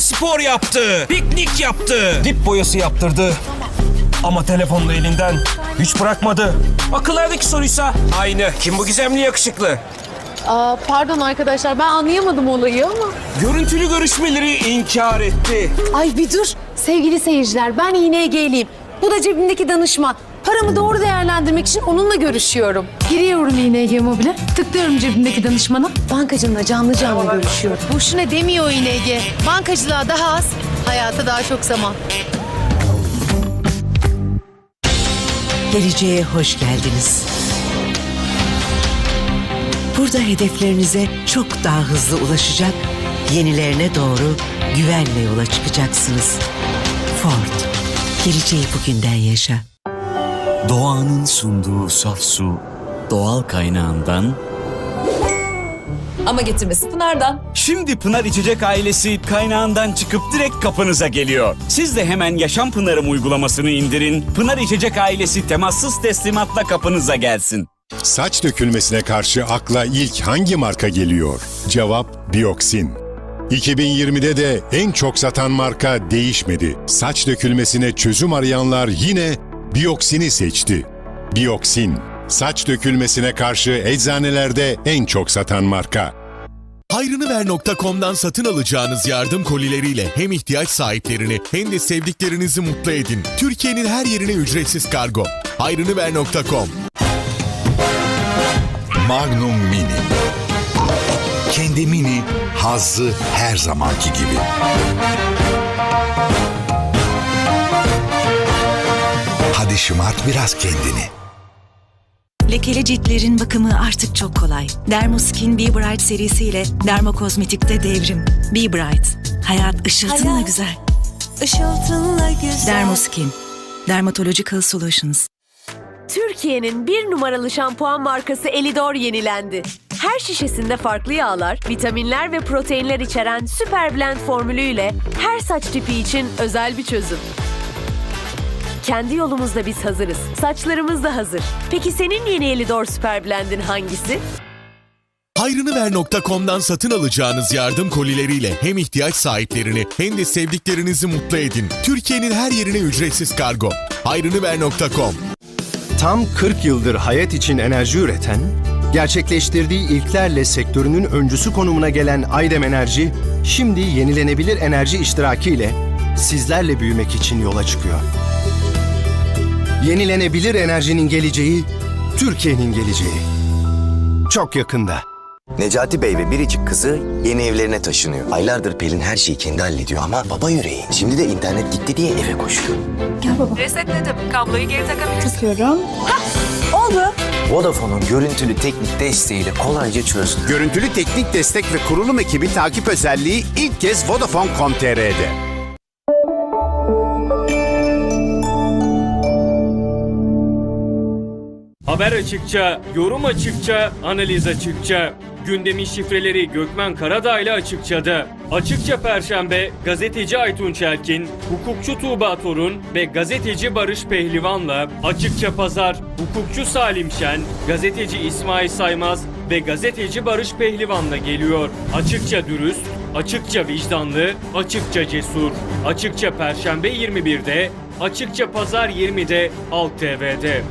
spor yaptı. Piknik yaptı. Dip boyası yaptırdı. Ama telefonunu elinden hiç bırakmadı. Akıllardaki soruysa aynı. Kim bu gizemli yakışıklı? Aa, pardon arkadaşlar ben anlayamadım olayı ama. Görüntülü görüşmeleri inkar etti. Ay bir dur. Sevgili seyirciler ben ING'liyim. Bu da cebimdeki danışman. Paramı doğru değerlendirmek için onunla görüşüyorum. Giriyorum ING Mobil'e, tıklıyorum cebimdeki danışmana. Bankacımla canlı canlı görüşüyorum. Boşuna demiyor ING. Bankacılığa daha az, hayata daha çok zaman. Geleceğe hoş geldiniz. Burada hedeflerinize çok daha hızlı ulaşacak, yenilerine doğru güvenle yola çıkacaksınız. Ford, geleceği bugünden yaşa. Doğanın sunduğu saf su, doğal kaynağından Ama getirmesi Pınar'dan. Şimdi Pınar İçecek ailesi kaynağından çıkıp direkt kapınıza geliyor. Siz de hemen Yaşam Pınar'ım uygulamasını indirin. Pınar İçecek ailesi temassız teslimatla kapınıza gelsin. Saç dökülmesine karşı akla ilk hangi marka geliyor? Cevap Bioxin. 2020'de de en çok satan marka değişmedi. Saç dökülmesine çözüm arayanlar yine Bioxin'i seçti. Bioxin, saç dökülmesine karşı eczanelerde en çok satan marka. Hayrınıver.com'dan satın alacağınız yardım kolileriyle hem ihtiyaç sahiplerini hem de sevdiklerinizi mutlu edin. Türkiye'nin her yerine ücretsiz kargo. Hayrınıver.com Magnum Mini. Kendi mini hazzı her zamanki gibi. Şımart biraz kendini. Lekeli ciltlerin bakımı artık çok kolay. Dermoskin Be Bright serisiyle dermokozmetikte devrim. Be Bright. Hayat ışıltınla Hayat. güzel. Işıltınla güzel. Dermoskin. Dermatological Solutions. Türkiye'nin bir numaralı şampuan markası Elidor yenilendi. Her şişesinde farklı yağlar, vitaminler ve proteinler içeren Super Blend formülüyle her saç tipi için özel bir çözüm. Kendi yolumuzda biz hazırız. Saçlarımız da hazır. Peki senin yeni Elidor Super Blend'in hangisi? Hayrınıver.com'dan satın alacağınız yardım kolileriyle hem ihtiyaç sahiplerini hem de sevdiklerinizi mutlu edin. Türkiye'nin her yerine ücretsiz kargo. Hayrınıver.com Tam 40 yıldır hayat için enerji üreten, gerçekleştirdiği ilklerle sektörünün öncüsü konumuna gelen Aydem Enerji, şimdi yenilenebilir enerji iştirakiyle sizlerle büyümek için yola çıkıyor. Yenilenebilir enerjinin geleceği, Türkiye'nin geleceği. Çok yakında. Necati Bey ve biricik kızı yeni evlerine taşınıyor. Aylardır Pelin her şeyi kendi hallediyor ama baba yüreği. Şimdi de internet gitti diye eve koşuyor. Resetledim. Kabloyu geri takabilirsin. Vodafone'un görüntülü teknik desteğiyle kolayca çözdü. Görüntülü teknik destek ve kurulum ekibi takip özelliği ilk kez Vodafone.com.tr'de. Haber açıkça, yorum açıkça, analiz açıkça. Gündemin şifreleri Gökmen Karadağ ile açıkçada. Açıkça Perşembe, gazeteci Aytun Çelkin, hukukçu Tuğba Torun ve gazeteci Barış Pehlivan'la Açıkça Pazar, hukukçu Salim Şen, gazeteci İsmail Saymaz ve gazeteci Barış Pehlivan'la geliyor. Açıkça dürüst, açıkça vicdanlı, açıkça cesur. Açıkça Perşembe 21'de, açıkça Pazar 20'de Halk TV'de.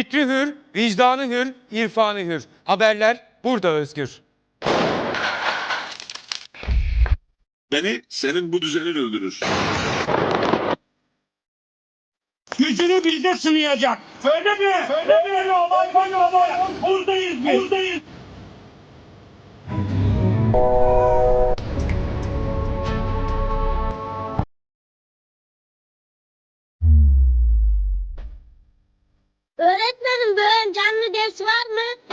Fikri hür, vicdanı hür, irfanı hür. Haberler burada özgür. Beni senin bu düzenin öldürür. Gücünü bizde sınayacak. Öyle mi? Öyle mi? Olay böyle olay. Buradayız biz. Buradayız. Öğretmenim böyle canlı ders var mı?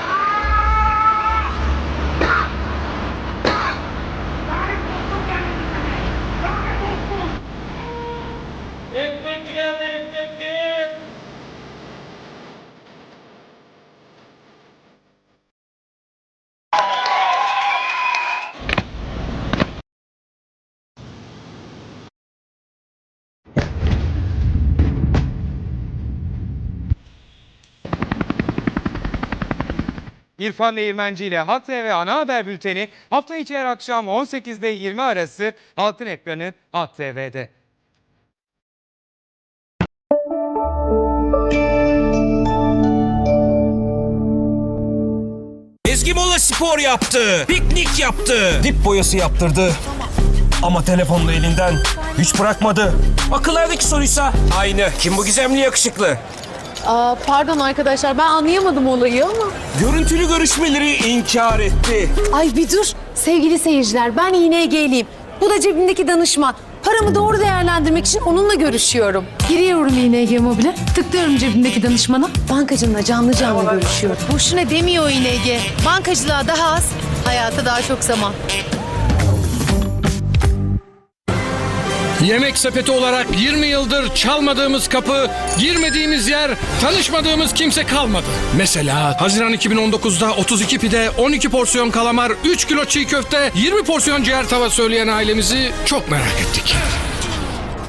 İrfan Değirmenci ile Halk TV Ana Haber Bülteni hafta içi her akşam 18'de 20 arası Altın Ekranı Halk TV'de. Ezgi Mola spor yaptı. Piknik yaptı. Dip boyası yaptırdı. Ama telefonla elinden hiç bırakmadı. Akıllardaki soruysa aynı. Kim bu gizemli yakışıklı? Aa, pardon arkadaşlar ben anlayamadım olayı ama. Görüntülü görüşmeleri inkar etti. Ay bir dur. Sevgili seyirciler ben İNG'liyim. Bu da cebimdeki danışman. Paramı doğru değerlendirmek için onunla görüşüyorum. Giriyorum İNG Mobil'e. Tıklıyorum cebimdeki danışmana. Bankacımla canlı canlı görüşüyorum. Boşuna demiyor İNG. Bankacılığa daha az, hayata daha çok zaman. Yemek sepeti olarak 20 yıldır çalmadığımız kapı, girmediğimiz yer, tanışmadığımız kimse kalmadı. Mesela Haziran 2019'da 32 pide, 12 porsiyon kalamar, 3 kilo çiğ köfte, 20 porsiyon ciğer tava söyleyen ailemizi çok merak ettik.